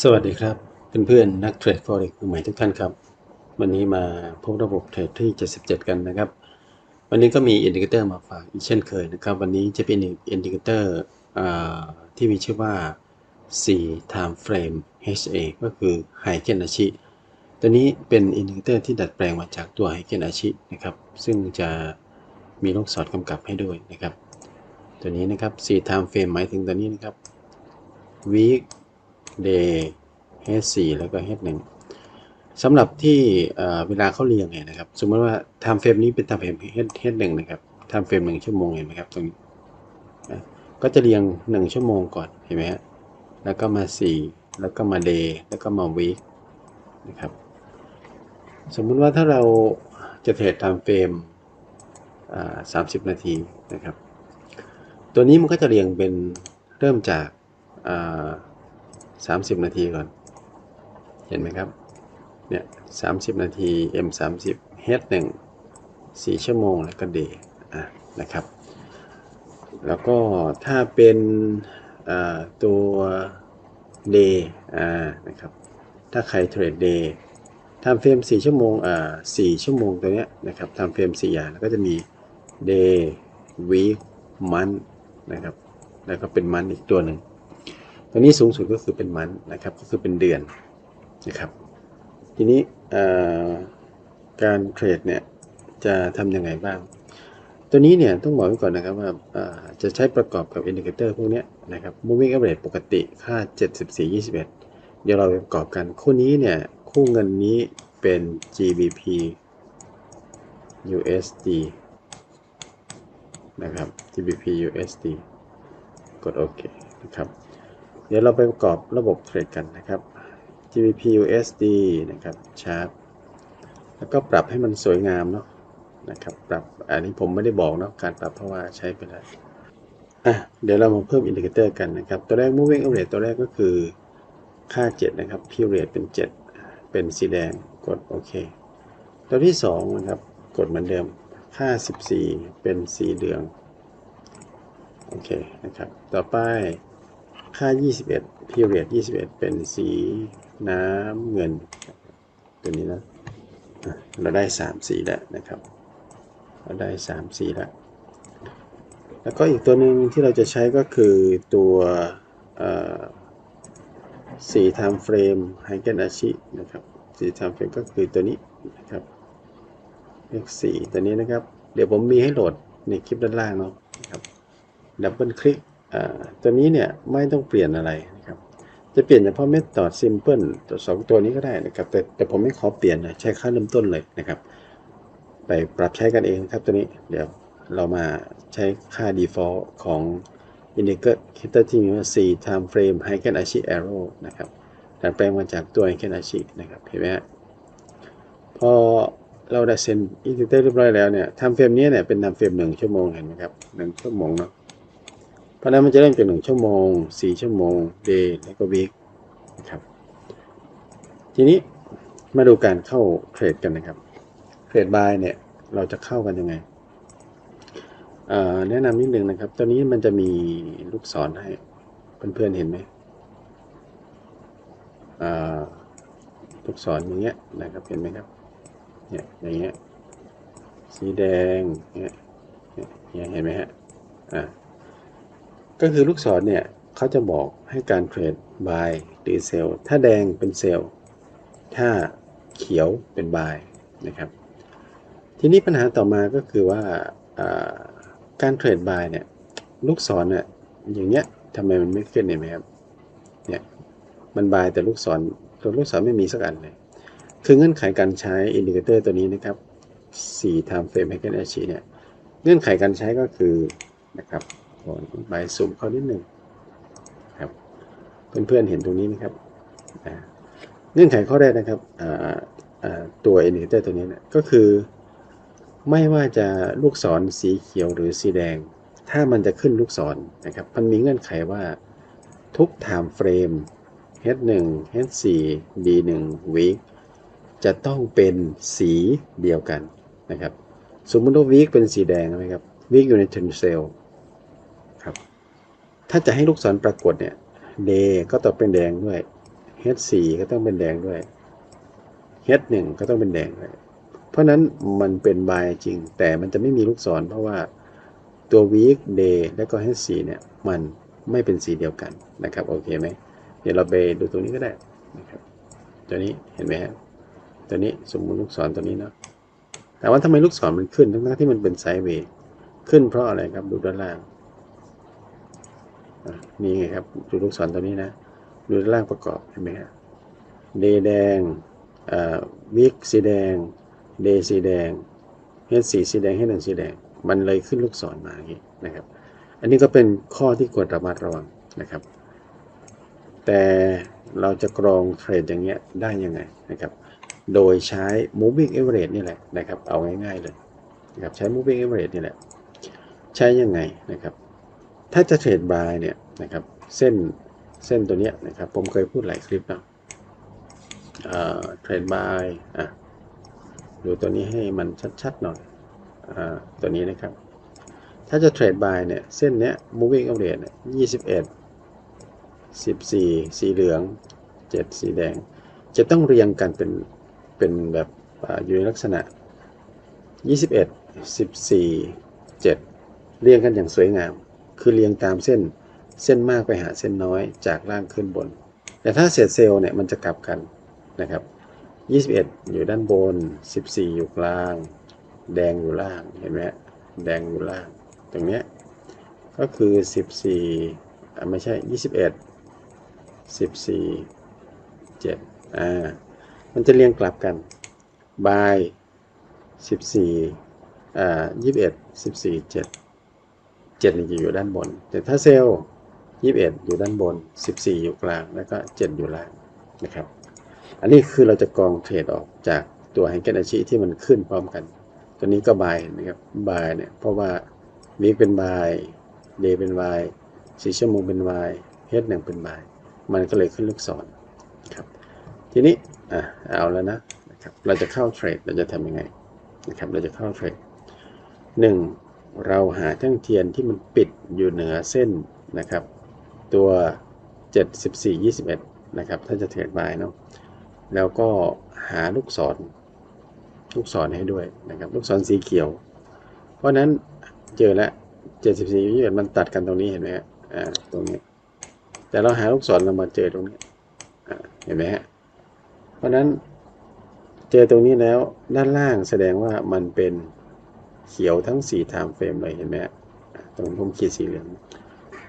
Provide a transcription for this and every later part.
สวัสดีครับเพื่อนๆนักเทรด forex มือใหม่ทุกท่านครับ วันนี้มาพบระบบเทรดที่ 77 กันนะครับ วันนี้ก็มีอินดิเคเตอร์มาฝากอีกเช่นเคยนะครับ วันนี้จะเป็นอินดิเคเตอร์ที่มีชื่อว่า C time frame HA ก็คือไฮเกนอาชิตัวนี้เป็นอินดิเคเตอร์ที่ดัดแปลงมาจากตัวไฮเกนอาชินะครับ ซึ่งจะมีลูกศรกำกับให้ด้วยนะครับ ตัวนี้นะครับ C time frame หมายถึงตัวนี้นะครับ week day h4 แล้วก็ h1 สำหรับที่เวลาเขาเรียงเนี่ยนะครับ สมมติว่า time frame นี้เป็น time frame h1 นะครับ time frame 1ชั่วโมงเห็นไหมครับตรงนี้ก็จะเรียง 1 ชั่วโมงก่อนเห็นไหมฮะแล้วก็มา 4 แล้วก็มา day แล้วก็มา week นะครับ สมมุติว่าถ้าเราจะเทรด time frame 30 นาทีนะครับ ตัวนี้มันก็จะเรียงเป็นเริ่มจาก สามสิบนาทีก่อน เห็นไหมครับ เนี่ยสามสิบนาที m สามสิบ h หนึ่งสี่ชั่วโมงแล้วก็ day อะนะครับ แล้วก็ถ้าเป็นตัว day อ่านะครับ ถ้าใครเทรด day ทำเฟรม4ชั่วโมงอ่า4ชั่วโมงตัวเนี้ยนะครับทำเฟรม4อย่างแล้วก็จะมี day week month นะครับ แล้วก็เป็นมันอีกตัวหนึ่ง ตัวนี้สูงสุดก็คือเป็นมันนะครับก็คือเป็นเดือนนะครับ ทีนี้การเทรดเนี่ยจะทำยังไงบ้าง ตัวนี้เนี่ยต้องบอกไว้ก่อนนะครับว่าจะใช้ประกอบกับอินดิเคเตอร์พวกนี้นะครับ moving average ปกติค่า 74 21 เดี๋ยวเราไปประกอบกัน คู่นี้เนี่ย คู่เงินนี้เป็น GBP USD นะครับ GBP USD กดโอเคนะครับ ดี๋ยวเราไปประกอบระบบเทรดกันนะครับ GBP USD นะครับชาร์ตแล้วก็ปรับให้มันสวยงามเนาะนะครับปรับอันนี้ผมไม่ได้บอกเนาะการปรับเพราะว่าใช้ไปแล้วอะเดี๋ยวเรามาเพิ่มอินดิเคเตอร์กันนะครับ ตัวแรก moving average ตัวแรกก็คือค่า 7 นะครับ period เป็น 7 เป็นสีแดงกดโอเค ตัวที่ 2 นะครับ กดเหมือนเดิมค่า 14 เป็นสีเหลือง โอเคนะครับ ต่อไป ค่า 21 period 21 เป็นสีน้ำเงิน ตัวนี้นะ เราได้ 3 สีแล้วนะครับ เราได้ 3 สีแล้ว แล้วก็อีกตัวหนึ่งที่เราจะใช้ก็คือตัวสี time frame ไฮเกนอาชินะครับสี time frame ก็คือตัวนี้นะครับเลขสีตัวนี้นะครับ เดี๋ยวผมมีให้โหลดในคลิปด้านล่างเนาะนะครับดับเบิลคลิก ตัวนี้เนี่ยไม่ต้องเปลี่ยนอะไรนะครับ จะเปลี่ยนเฉพาะเมธอดซิมเพิลตัวสองตัวนี้ก็ได้นะครับ แต่แต่ผมไม่ขอเปลี่ยนนะใช้ค่าเริ่มต้นเลยนะครับ ไปปรับใช้กันเองครับตัวนี้เดี๋ยวเรามาใช้ค่า default ของ indicator ที่มีว่า C time frame h i g e n a c h i arrow นะครับดัดแปลงมาจากตัว h i g e n a c h i นะครับเห็นไหมฮะพอเราได้เซ็นอินดิเตอร์เรียบร้อยแล้วเนี่ยทำเฟรมนี้เนี่ยเป็นทำเฟรมหนึ่งชั่วโมงเห็นไหมครับหนึ่งชั่วโมงเนาะ เพราะนั้นมันจะเริ่มจากหนึ่งชั่วโมงสี่ชั่วโมงเดย์แล้วก็วีคนะครับ ทีนี้มาดูการเข้าเทรดกันนะครับ เทรดบายเนี่ยเราจะเข้ากันยังไง แนะนำนิดนึงนะครับตัวนี้มันจะมีลูกศรให้ เพื่อนๆเห็นไหมลูกศรอย่างเงี้ยนะครับเห็นไหมครับเนี่ยอย่างเงี้ยสีแดงเนี่ยเนี่ยเห็นไหมฮะอ่า ก็คือลูกศรเนี่ยเขาจะบอกให้การเทรด buy หรือ sell ถ้าแดงเป็น sell ถ้าเขียวเป็น buy นะครับ ทีนี้ปัญหาต่อมาก็คือว่าการเทรด buy เนี่ยลูกศรเนี่ยอย่างเงี้ยทำไมมันไม่ขึ้นเห็นไหมครับเนี่ยมัน buy แต่ลูกศรตัวลูกศรไม่มีสักอันเลย คือเงื่อนไขการใช้อินดิเคเตอร์ตัวนี้นะครับ4 time frame h a c k and h เนี่ยเงื่อนไขการใช้ก็คือนะครับ ใบสุ่มเขานิดหนึ่งครับเพื่อนๆเห็นตรงนี้ไหมครับเงื่อนไขข้อแรกนะครับตัวอินดิเคเตอร์ตัวนี้นี่ยก็คือ ไม่ว่าจะลูกศรสีเขียวหรือสีแดง ถ้ามันจะขึ้นลูกศรนะครับ มันมีเงื่อนไขว่าทุก time frame H1 H4 B1 week จะต้องเป็นสีเดียวกันนะครับ สมมติว่า week เป็นสีแดงไหมครับ week อยู่ใน turn cell ถ้าจะให้ลูกศรปรากฏเนี่ย day ก็ต้องเป็นแดงด้วย H4 ก็ต้องเป็นแดงด้วย H1 ก็ต้องเป็นแดงด้วยเพราะนั้นมันเป็นบายจริง แต่มันจะไม่มีลูกศรเพราะว่าตัว week day และก็ H4 เนี่ย มันไม่เป็นสีเดียวกันนะครับโอเคไหมเดี๋ยวเราไปดูตรงนี้ก็ได้นะครับตัวนี้เห็นไหมครับตัวนี้สมมุติลูกศรตัวนี้เนาะแต่ว่าทำไมลูกศรมันขึ้นทั้งๆที่มันเป็นไซด์เวย์ขึ้นเพราะอะไรครับดูด้านล่าง นี่ไงครับดูลูกศรตัวนี้นะ ดูด้านล่างประกอบเห็นไหมครับเดแดงวิกสีแดงเดสีแดงเฮดสีสีแดงเฮดหนึ่งสีแดง มันเลยขึ้นลูกศรมาอย่างนี้นะครับ อันนี้ก็เป็นข้อที่ควรระมัดระวังนะครับ แต่เราจะกรองเทรดอย่างเงี้ยได้ยังไงนะครับ โดยใช้ moving average นี่แหละนะครับ เอาง่ายๆเลยนะครับ ใช้ moving average นี่แหละ ใช้ยังไงนะครับ ถ้าจะเทรดบายเนี่ยนะครับเส้นเส้นตัวเนี้ยนะครับผมเคยพูดหลายคลิปแล้วเทรดบายอะดูตัวนี้ให้มันชัดๆหน่อยอตัวนี้นะครับ ถ้าจะเทรดบายเนี่ยเส้นเนี้ย moving average ยี่สิบเอ็ดสิบสี่สีเหลืองเจ็ดสีแดง จะต้องเรียงกันเป็นเป็นแบบออยู่ในลักษณะ21 14 7เรียงกันอย่างสวยงาม คือเรียงตามเส้น เส้นมากไปหาเส้นน้อยจากล่างขึ้นบน แต่ถ้าเศษเซลล์เนี่ยมันจะกลับกันนะครับ 21 อยู่ด้านบน 14 อยู่กลาง แดงอยู่ล่างเห็นไหมแดงอยู่ล่าง ตรงเนี้ยก็คือ 14อะไม่ใช่ 21 14 7อ่ามันจะเรียงกลับกันบาย 14อ่า21 14 7 7จะอยู่ด้านบน แต่ถ้าเซลล์ 21 อยู่ด้านบน 14 อยู่กลาง แล้วก็ 7 อยู่ล่างนะครับ อันนี้คือเราจะกรองเทรดออกจากตัวแฮงเกนอาชีที่มันขึ้นพร้อมกัน ตัวนี้ก็บายนะครับบายเนี่ย เพราะว่าวีคเป็นบายเดย์เป็นบายสี่ชั่วโมงเป็นบายเฮดหนึ่งเป็นบาย มันก็เลยขึ้นลูกศรครับ ทีนี้อะเอาแล้วนะนะครับ เราจะเข้าเทรด เราจะทำยังไงนะครับ เราจะเข้าเทรดหนึ่ง เราหาแท่งเทียนที่มันปิดอยู่เหนือเส้นนะครับ ตัว 74 21 นะครับ ถ้าจะเทรดบายเนาะแล้วก็หาลูกศร ลูกศรให้ด้วยนะครับ ลูกศรสีเขียว เพราะนั้นเจอแล้ว 74 21 มันตัดกันตรงนี้เห็นไหมฮะอ่าตรงนี้ แต่เราหาลูกศรเรามาเจอตรงนี้อ่าเห็นไหมฮะเพราะนั้นเจอตรงนี้แล้วด้านล่างแสดงว่ามันเป็น เขียวทั้ง4 time frame เลยเห็นไหมตรงผมขีดสีเหลือง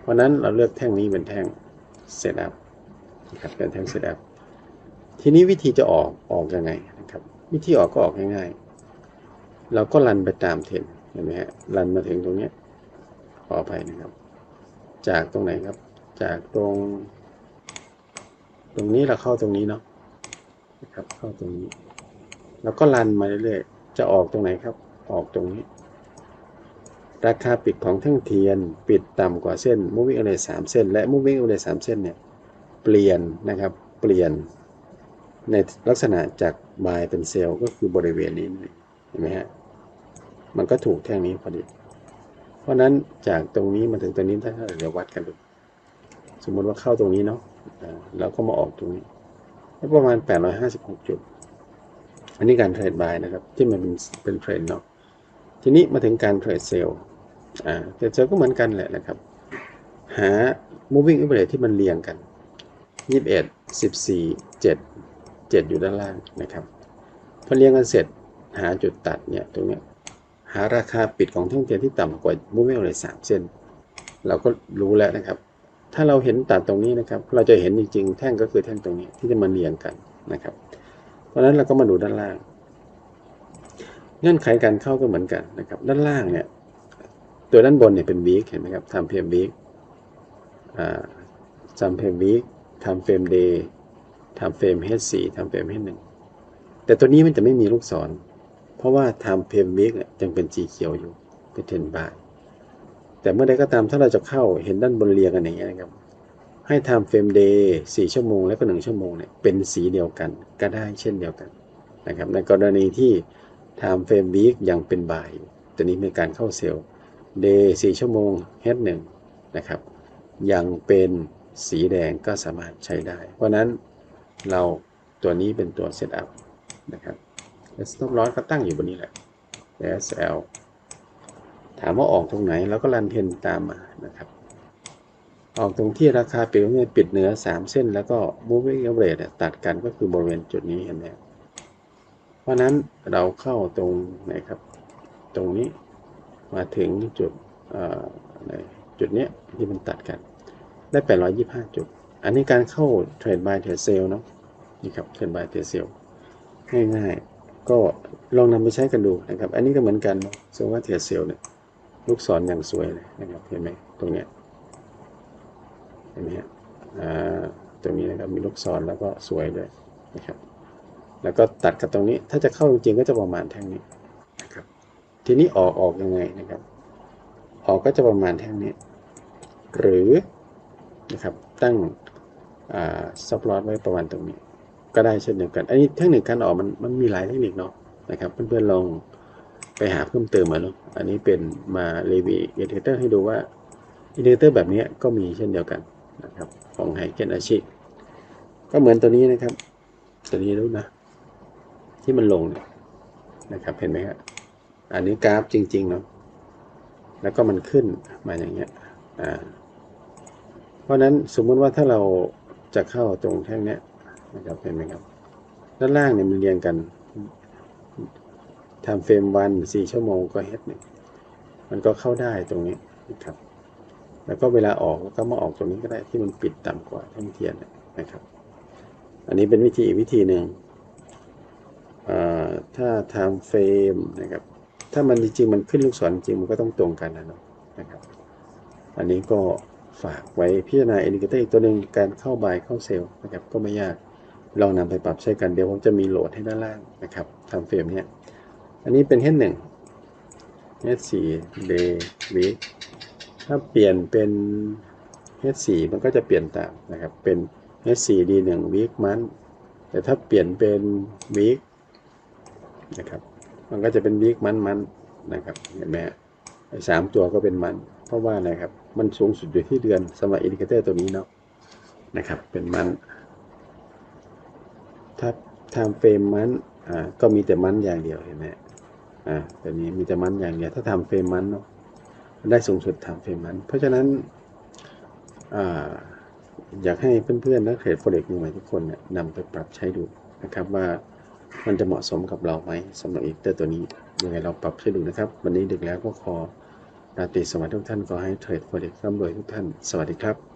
เพราะนั้นเราเลือกแท่งนี้เป็นแท่ง setup นะครับเป็นแท่ง setup ทีนี้วิธีจะออกออกยังไงนะครับ วิธีออกก็ออกง่ายๆ เราก็รันไปตามเทรนเห็นไหมฮะรันมาถึงตรงนี้ขออภัยนะครับ จากตรงไหนครับ จากตรง ตรงนี้เราเข้าตรงนี้เนาะนะครับเข้าตรงนี้ แล้วก็รันมาเรื่อยๆจะออกตรงไหนครับ ออกตรงนี้ ราคาปิดของแท่งเทียนปิดต่ำกว่าเส้น moving average 3เส้น และ moving average 3เส้นเนี่ยเปลี่ยนนะครับเปลี่ยนในลักษณะจากบายเป็นเซลล์ก็คือบริเวณนี้เห็นไหมฮะมันก็ถูกแท่งนี้พอดี เพราะนั้นจากตรงนี้มาถึงตรงนี้ถ้าเดี๋ยววัดกันดูสมมติว่าเข้าตรงนี้เนาะแล้วก็มาออกตรงนี้ประมาณ 856 จุด อันนี้การเทรดบายนะครับ ที่มันเป็นเป็นเทรนเนาะ ทีนี้มาถึงการเทรดเซลล์เทรดเซลล์ก็เหมือนกันแหละนะครับ หา moving average ที่มันเรียงกัน 21 14 7 7 อยู่ด้านล่างนะครับพอเรียงกันเสร็จหาจุดตัดเนี่ยตรงนี้หาราคาปิดของท่งเทียนที่ต่ำกว่า moving average 3เส้นเราก็รู้แล้วนะครับ ถ้าเราเห็นตัดตรงนี้นะครับ เราจะเห็นจริงๆ แท่งก็คือแท่งตรงนี้ที่จะมาเรียงกันนะครับ เพราะนั้นเราก็มาดูด้านล่าง เงื่อนไขการเข้าก็เหมือนกันนะครับ ด้านล่างเนี่ย ตัวด้านบนเนี่ยเป็นวีคเห็นไหมครับทำเพียมวีคทำเพียมวีคทำเฟรมเดย์ทำเฟรม H4 ทำเฟรม H1 แต่ตัวนี้มันจะไม่มีลูกศร เพราะว่าทำเฟรมวีคยังเป็นสีเขียวอยู่เป็นเทนบาร์แต่เมื่อใดก็ตามถ้าเราจะเข้าเห็นด้านบนเรียงกันอย่างเงี้ยนะครับ ให้ทำเฟรมเดย์สี่ชั่วโมง แล้วก็หนึ่งชั่วโมงเนี่ยเป็นสีเดียวกันก็ได้เช่นเดียวกันนะครับ ในกรณีที่ ทำเฟรมวีคยังเป็นบ่ายอยู่ตัวนี้มีการเข้าเซลล์เดย์สี่ชั่วโมง H1 นะครับ ยังเป็นสีแดงก็สามารถใช้ได้ เพราะนั้นเราตัวนี้เป็นตัว setup นะครับ stop loss ก็ตั้งอยู่บนนี้แหละ SL ถามว่าออกตรงไหนเราก็รันเทนตามมานะครับ ออกตรงที่ราคาปิดเนี่ยปิดเหนือ 3 เส้น แล้วก็ moving average เนี่ยตัดกันก็คือบริเวณจุดนี้เห็นไหม เพราะนั้นเราเข้าตรงไหนครับ ตรงนี้มาถึงจุดจุดนี้ที่มันตัดกัน ได้ 825 จุด อันนี้การเข้าเทรด buy เทรดเซลเนาะนี่ครับเทรด buy เทรดเซลง่ายๆ ก็ลองนำไปใช้กันดูนะครับ อันนี้ก็เหมือนกันสมมติว่าเทรดเซลเนี่ยลูกศรอย่างสวยเลยนะครับเห็นไหมตรงเนี้ยเห็นไหมฮะตรงนี้นะครับมีลูกศรแล้วก็สวยด้วยนะครับ แล้วก็ตัดกับตรงนี้ ถ้าจะเข้าจริงๆก็จะประมาณแท่งนี้นะครับ ทีนี้ออกออกยังไงนะครับ ออกก็จะประมาณแท่งนี้ หรือนะครับตั้งซับลอสไว้ประมาณตรงนี้ ก็ได้เช่นเดียวกัน อันนี้เทคนิคการออกมันมันมีหลายเทคนิคเนาะนะครับ เพื่อนๆลองไปหาเพิ่มเติมมาเนาะอันนี้เป็นมารีวิวอินเคเตอร์ให้ดูว่าอินเคเตอร์แบบนี้ก็มีเช่นเดียวกันนะครับของไฮเกนอาชีก็เหมือนตัวนี้นะครับ ตัวนี้รู้นะ ที่มันลงนะครับเห็นไหมครับอันนี้กราฟจริง ๆ เนาะแล้วก็มันขึ้นมาอย่างเงี้ยอ่าเพราะฉะนั้นสมมุติว่าถ้าเราจะเข้าตรงแท่งเนี้ยนะครับเห็นไหมครับด้านล่างเนี่ยมันเรียงกันทำเฟรมวันสี่ชั่วโมงก็เฮ็ดเนี่ยมันก็เข้าได้ตรงนี้นะครับ แล้วก็เวลาออกก็มาออกตรงนี้ก็ได้ที่มันปิดต่ำกว่าแท่งเทียนนะครับ อันนี้เป็นวิธีอีกวิธีหนึ่ง ถ้าทำเฟรมนะครับ ถ้ามันจริงๆ มันขึ้นลูกศรจริงมันก็ต้องตรงกันนะนะครับ อันนี้ก็ฝากไว้พิจารณาอินดิเคเตอร์อีกตัวหนึ่งการเข้าบายเข้าเซลล์นะครับ ก็ไม่ยากลองนำไปปรับใช้กันเดี๋ยวผมจะมีโหลดให้ด้านล่างนะครับทำเฟรมเนี้ยอันนี้เป็น H1 H4 day week ถ้าเปลี่ยนเป็น H4 มันก็จะเปลี่ยนตามนะครับเป็น H4 D1 week month แต่ถ้าเปลี่ยนเป็น week นะครับ มันก็จะเป็น week month month นะครับเห็นไหมสามตัวก็เป็นมัน เพราะว่าอะครับ มันสูงสุดอยู่ที่เดือนสำหรับอินดิเคเตอร์ตัวนี้เนาะนะครับ เป็นมัน ถ้าไทม์เฟรมมันอ่าก็มีแต่มันอย่างเดียวเห็นไหมอ่าตัวนี้มีแต่มันอย่างเดียวถ้าทำเฟรมมันเนาะได้สูงสุดทำเฟรมมัน เพราะฉะนั้นอ่าอยากให้เพื่อนๆนักเทรดโฟเร็กมือใหม่ทุกคนเนี่ยนำไปปรับใช้ดูนะครับว่า มันจะเหมาะสมกับเราไหมสำหรับอีเตอร์ตัวนี้ยังไงเราปรับให้ดูนะครับ วันนี้ดึกแล้วก็ขอราตรีสวัสดีทุกท่านขอให้เทรดโฟเร็กร่ำรวยทุกท่าน สวัสดีครับ